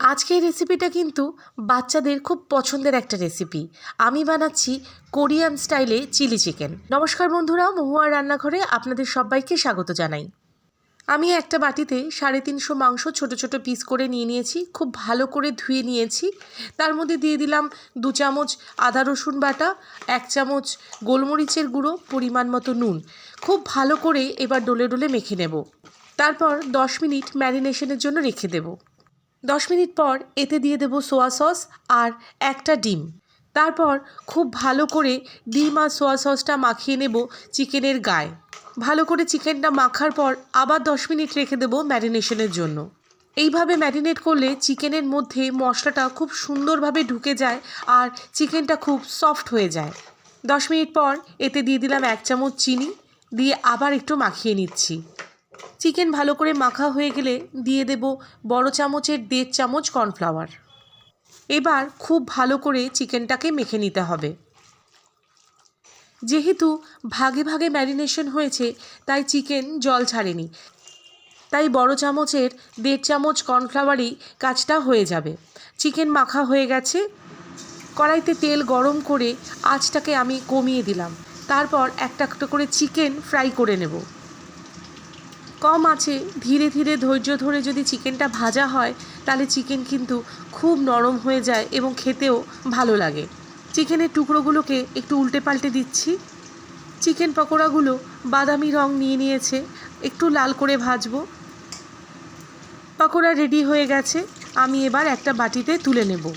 আজকের রেসিপিটা কিন্তু বাচ্চাদের খুব পছন্দের একটা রেসিপি আমি বানাচ্ছি কোরিয়ান স্টাইলে চিলি চিকেন। নমস্কার বন্ধুরা মহুয়ার রান্নাঘরে আপনাদের সবাইকে স্বাগত জানাই। আমি একটা বাটিতে সাড়ে তিনশো মাংস ছোট ছোট পিস করে নিয়ে নিয়েছি, খুব ভালো করে ধুয়ে নিয়েছি। তার মধ্যে দিয়ে দিলাম দু চামচ আদা রসুন বাটা, এক চামচ গোলমরিচের গুঁড়ো, পরিমাণ মতো নুন। খুব ভালো করে এবার ডলে ডলে মেখে নেব। তারপর দশ মিনিট ম্যারিনেশনের জন্য রেখে দেবো। দশ মিনিট পর এতে দিয়ে দেবো সোয়া সস আর একটা ডিম। তারপর খুব ভালো করে ডিম আর সোয়া সসটা মাখিয়ে নেব চিকেনের গায়ে। ভালো করে চিকেনটা মাখার পর আবার দশ মিনিট রেখে দেবো ম্যারিনেশনের জন্য। এইভাবে ম্যারিনেট করলে চিকেনের মধ্যে মশলাটা খুব সুন্দরভাবে ঢুকে যায় আর চিকেনটা খুব সফট হয়ে যায়। দশ মিনিট পর এতে দিয়ে দিলাম এক চামচ চিনি, দিয়ে আবার একটু মাখিয়ে নিচ্ছি। চিকেন ভালো করে মাখা হয়ে গেলে দিয়ে দেব বড় চামচের দেড় চামচ কর্নফ্লাওয়ার। এবার খুব ভালো করে চিকেনটাকে মেখে নিতে হবে। যেহেতু ভাগে ভাগে ম্যারিনেশন হয়েছে, তাই চিকেন জল ছাড়েনি। তাই বড় চামচের দেড় চামচ কর্নফ্লাওয়ারই কাজটা হয়ে যাবে। চিকেন মাখা হয়ে গেছে। কড়াইতে তেল গরম করে আঁচটাকে আমি কমিয়ে দিলাম। তারপর একটা একটা করে চিকেন ফ্রাই করে নেব। কম আছে। ধীরে ধীরে ধৈর্য ধরে যদি চিকেনটা ভাজা হয়, তাহলে চিকেন কিন্তু খুব নরম হয়ে যায় এবং খেতেও ভালো লাগে। চিকেনের টুকরোগুলোকে একটু উল্টে পাল্টে দিচ্ছি। চিকেন পকোড়াগুলো বাদামি রং নিয়ে নিয়েছে। একটু লাল করে ভাজবো। পকোড়া রেডি হয়ে গেছে। আমি এবার একটা বাটিতে তুলে নেব।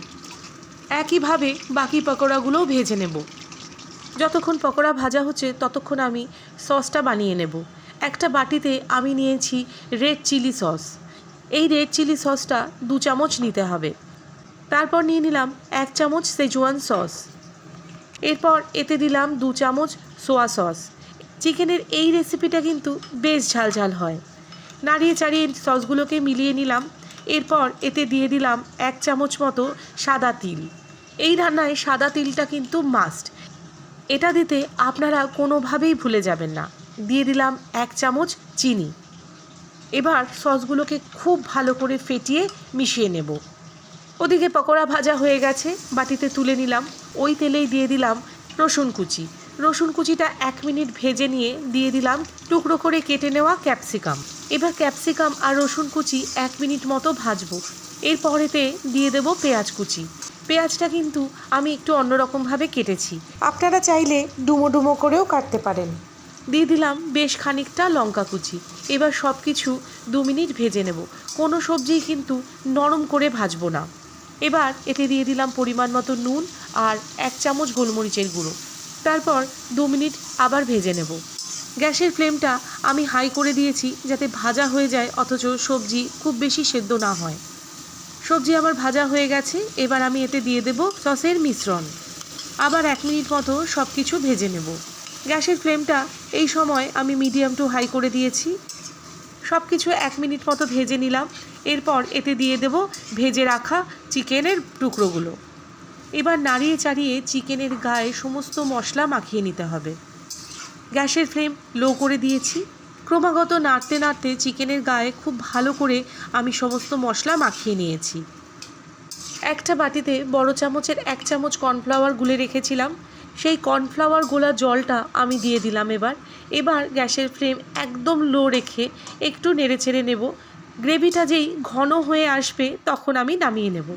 একইভাবে বাকি পকোড়াগুলোও ভেজে নেব। যতক্ষণ পকোড়া ভাজা হচ্ছে, ততক্ষণ আমি সসটা বানিয়ে নেব। একটা বাটিতে আমি নিয়েছি রেড চিলি সস এই রেড চিলি সসটা দু চামচ নিতে হবে। তারপর নিয়ে নিলাম এক চামচ সেজওয়ান সস এরপর এতে দিলাম দু চামচ সোয়া সস চিকেনের এই রেসিপিটা কিন্তু বেশ ঝাল ঝাল হয়। নাড়িয়ে চাড়িয়ে সসগুলোকে মিলিয়ে নিলাম। এরপর এতে দিয়ে দিলাম এক চামচ মতো সাদা তিল। এই রান্নায় সাদা তিলটা কিন্তু মাস্ট এটা দিতে আপনারা কোনোভাবেই ভুলে যাবেন না। দিয়ে দিলাম এক চামচ চিনি। এবার সসগুলোকে খুব ভালো করে ফেটিয়ে মিশিয়ে নেব। ওদিকে পকোড়া ভাজা হয়ে গেছে, বাটিতে তুলে নিলাম। ওই তেলেই দিয়ে দিলাম রসুন কুচি। রসুন কুচিটা এক মিনিট ভেজে নিয়ে দিয়ে দিলাম টুকরো করে কেটে নেওয়া ক্যাপসিকাম। এবার ক্যাপসিকাম আর রসুন কুচি এক মিনিট মতো ভাজবো। এরপরেতে দিয়ে দেব পেঁয়াজ কুচি। পেঁয়াজটা কিন্তু আমি একটু অন্যরকমভাবে কেটেছি। আপনারা চাইলে ডুমো ডুমো করেও কাটতে পারেন। দিয়ে দিলাম বেশ খানিকটা লঙ্কা কুচি এবার সব কিছু দু মিনিট ভেজে নেব। কোনো সবজিই কিন্তু নরম করে ভাজবো না। এবার এতে দিয়ে দিলাম পরিমাণ মতো নুন আর এক চামচ গোলমরিচের গুঁড়ো। তারপর দু মিনিট আবার ভেজে নেব। গ্যাসের ফ্লেমটা আমি হাই করে দিয়েছি যাতে ভাজা হয়ে যায়, অথচ সবজি খুব বেশি সেদ্ধ না হয়। সবজি আমার ভাজা হয়ে গেছে, এবার আমি এতে দিয়ে দেব সসের মিশ্রণ। আবার এক মিনিট মতো সব কিছু ভেজে নেব। গ্যাসের ফ্লেমটা এই সময় আমি মিডিয়াম টু হাই করে দিয়েছি। সব কিছু এক মিনিট মতো ভেজে নিলাম। এরপর এতে দিয়ে দেব ভেজে রাখা চিকেনের টুকরোগুলো। এবার নাড়িয়ে চাড়িয়ে চিকেনের গায়ে সমস্ত মশলা মাখিয়ে নিতে হবে। গ্যাসের ফ্লেম লো করে দিয়েছি। ক্রমাগত নাড়তে নাড়তে চিকেনের গায়ে খুব ভালো করে আমি সমস্ত মশলা মাখিয়ে নিয়েছি। একটা বাটিতে বড় চামচের এক চামচ কর্নফ্লাওয়ার গুলে রেখেছিলাম। সেই কর্নফ্লাওয়ার গোলা জলটা আমি দিয়ে দিলাম এবার। এবার গ্যাসের ফ্লেম একদম লো রেখে একটু নেড়ে ছেড়ে নেব। গ্রেভিটা যেই ঘন হয়ে আসবে তখন আমি নামিয়ে নেব।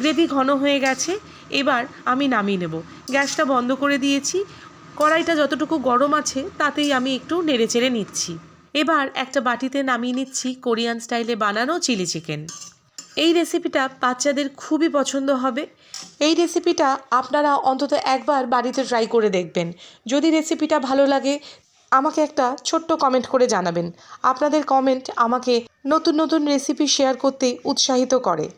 গ্রেভি ঘন হয়ে গেছে, এবার আমি নামিয়ে নেব। গ্যাসটা বন্ধ করে দিয়েছি। কড়াইটা যতটুকু গরম আছে তাতেই আমি একটু নেড়ে চেড়ে নিচ্ছি। এবার একটা বাটিতে নামিয়ে নিচ্ছি কোরিয়ান স্টাইলে বানানো চিলি চিকেন। এই রেসিপিটা বাচ্চাদের খুবই পছন্দ হবে। এই রেসিপিটা আপনারা অন্তত একবার বাড়িতে ট্রাই করে দেখবেন। যদি রেসিপিটা ভালো লাগে, আমাকে একটা ছোট্ট কমেন্ট করে জানাবেন। আপনাদের কমেন্ট আমাকে নতুন নতুন রেসিপি শেয়ার করতে উৎসাহিত করে।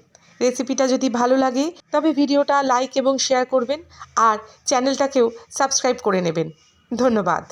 রেসিপিটা যদি ভালো লাগে, তবে ভিডিওটা লাইক এবং শেয়ার করবেন, আর চ্যানেলটাকেও সাবস্ক্রাইব করে নেবেন। ধন্যবাদ।